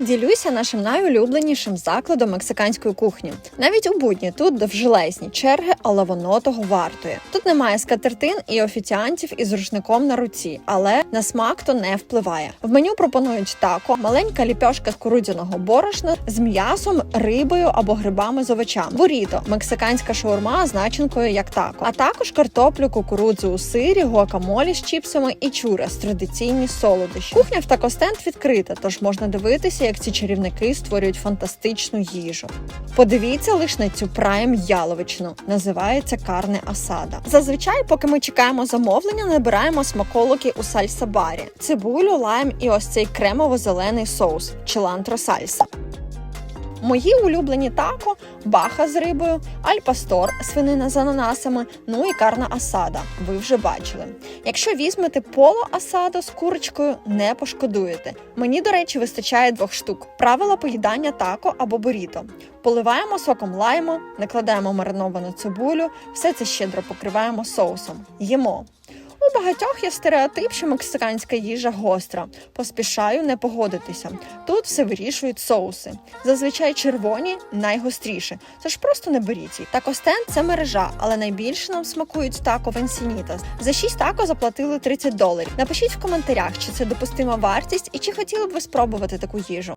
Ділюся нашим найулюбленішим закладом мексиканської кухні. Навіть у будні тут довжелезні черги, але воно того вартує. Тут немає скатертин і офіціантів із рушником на руці, але на смак то не впливає. В меню пропонують тако, маленька ліпьошка з курудзяного борошна з м'ясом, рибою або грибами з овочами, буріто, мексиканська шаурма з начинкою як тако, а також картоплю, кукурудзу у сирі, гуакамолі з чіпсами і чурас традиційні солодощі. Кухня в такостенд відкрита, тож можна дивитися, як ці чарівники створюють фантастичну їжу. Подивіться лише на цю прайм яловичину. Називається карне асада. Зазвичай, поки ми чекаємо замовлення, набираємо смаколики у сальса барі, цибулю, лайм і ось цей кремово-зелений соус челантро сальса. Мої улюблені тако, баха з рибою, альпастор, свинина з ананасами, ну і карна асада. Ви вже бачили. Якщо візьмете поло асадо з курочкою, не пошкодуєте. Мені, до речі, вистачає двох штук. Правила поїдання тако або буріто. Поливаємо соком лайму, накладаємо мариновану цибулю, все це щедро покриваємо соусом. Їмо. Багатьох є стереотип, що мексиканська їжа гостра. Поспішаю не погодитися. Тут все вирішують соуси. Зазвичай червоні найгостріші, тож просто не беріть їх. Такостенд це мережа, але найбільше нам смакують тако Венсінітас. За 6 тако заплатили 30 доларів. Напишіть в коментарях, чи це допустима вартість і чи хотіли б ви спробувати таку їжу.